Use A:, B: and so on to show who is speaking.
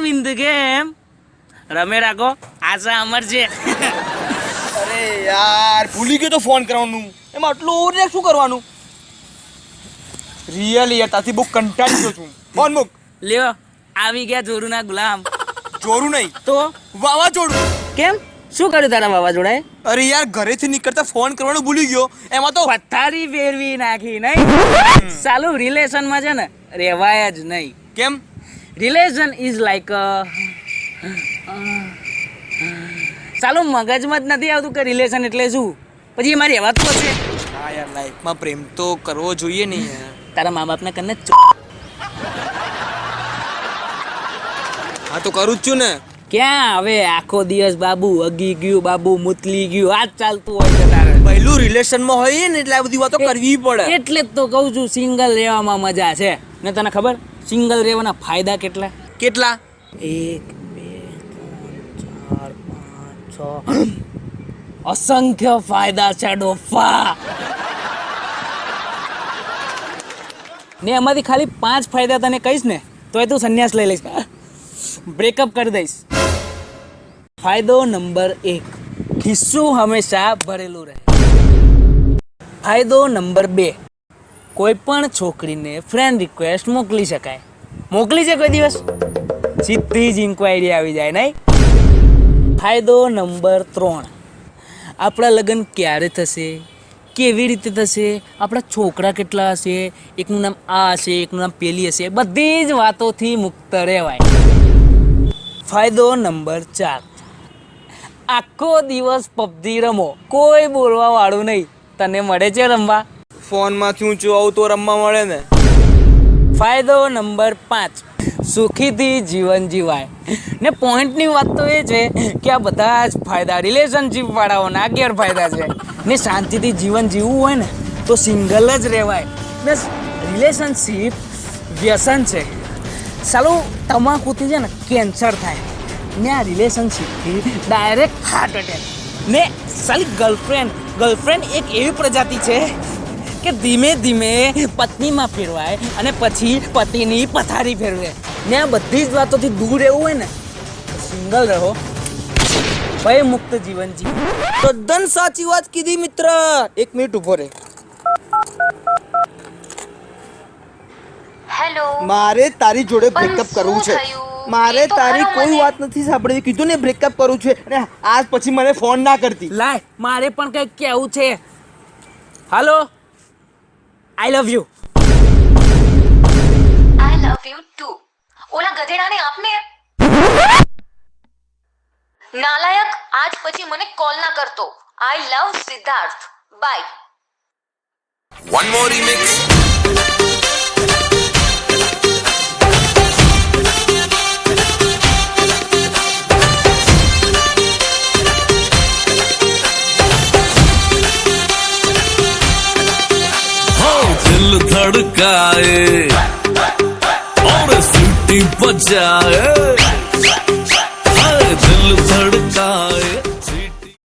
A: Win the game રમે રાખો આશા અમર છે.
B: અરે યાર ભૂલી ગયો તો ફોન કરવાનું. એમાં આટલું ઓવરને શું કરવાનું? રિયલી યાર તાથી બહુ કંટાળી ગયો છું. ફોન મૂક.
A: લ્યો આવી ગયા જોરુના ગુલામ.
B: ચોરું નહીં.
A: તો?
B: વાવાઝોડું.
A: કેમ? શું કર્યું તારા વાવાઝોડાએ?
B: અરે યાર ઘરેથી નીકળતા ફોન કરવાનું ભૂલી ગયો. એમાં તો
A: પથારી ફેરવી નાખી નહીં. સાલું રિલેશનમાં છે ને રહેવાય જ નહીં.
B: કેમ?
A: રિલેશન ઇઝ લાઈક સાલું મગજમાં જ નથી આવતું કે રિલેશન એટલે શું? પછી એમાં રહેવાતું હશે
B: હા યાર લાઈફમાં પ્રેમ તો કરવો જોઈએ નહીં યાર.
A: તારા મા બાપને કને
B: હા તો કરું જ છું ને.
A: ક્યાં? હવે આખો દિવસ બાબુ અગી ગયું બાબુ મુતલી ગયું આ જ ચાલતું હોય છે તારે.
B: પહેલું રિલેશનમાં હોઈએ ને એટલે આ બધી વાતો કરવી પડે.
A: એટલે જ તો કહું છું સિંગલ રહેવામાં મજા છે. ને તને ખબર? સિંગલ રહેવાના ફાયદા કેટલા?
B: કેટલા?
A: એક બે ત્રણ ચાર પાંચ છ. અસંખ્ય ફાયદા છે ડોફા. ને એમાંથી ખાલી પાંચ ફાયદા તને કહીશ ને તોય તું સંન્યાસ લઈ લઈશ. બ્રેકઅપ કરી દઈશ. ફાયદો નંબર એક. ખિસ્સું હંમેશા ભરેલું રહે. ફાયદો નંબર બે. કોઈ પણ છોકરીને ફ્રેન્ડ રિક્વેસ્ટ મોકલી શકાય. મોકલી છે કોઈ દિવસ? સીધી જ ઇન્ક્વાયરી આવી જાય નહીં? ફાયદો નંબર ત્રણ. આપણા લગ્ન ક્યારે થશે? કેવી રીતે થશે? આપણા છોકરા કેટલા હશે? એકનું નામ આ હશે, એકનું નામ પેલી હશે. બધી જ વાતોથી મુક્ત રહેવાય. ફાયદો નંબર ચાર. આખો દિવસ પબજી રમો. કોઈ બોલવા વાળું નહીં. તને મળે છે રમવા?
B: ફોનમાંથી છું આવું તો રમવા મળે ને.
A: ફાયદો નંબર પાંચ. સુખીથી જીવન જીવાય. ને પોઈન્ટની વાત તો એ છે કે આ બધા જ ફાયદા રિલેશનશીપવાળાઓના ગેરફાયદા છે. ને શાંતિથી જીવન જીવવું હોય ને તો સિંગલ જ રહેવાય. ને રિલેશનશીપ વ્યસન છે. સાલું તમાકુથી છે ને કેન્સર થાય. ને આ રિલેશનશિપથી ડાયરેક્ટ હાર્ટ એટેક ને સાલી ગર્લફ્રેન્ડ ગર્લફ્રેન્ડ એક એવી પ્રજાતિ છે કે ધીમે ધીમે પત્નીમાં ફેરવાય અને પછી પતિની પથારી ફેરવે. ને આ બધી જ વાતોથી દૂર રહેવું હોય ને સિંગલ રહો. ભય મુક્ત જીવન જીવ.
B: તદ્દન સાચી વાત કીધી મિત્ર. એક મિનિટ ઊભો રહે. મારે તારી જોડે બ્રેકઅપ કરવું છે. મારે તારી કોઈ વાત નથી સાંભળી કીધું ને બ્રેકઅપ કરવું છે અને આજ પછી મને ફોન ના કરતી.
A: લાય મારે પણ કંઈક કહેવું છે. Hello? I love you
C: I love you too ઓલા ગધેડાને આપને? નાલાયક આજ પછી મને કોલ ના કરતો. I love Siddharth. Bye
D: one more remix. தடுக்காது. ஒரு சுட்டி பச்சாக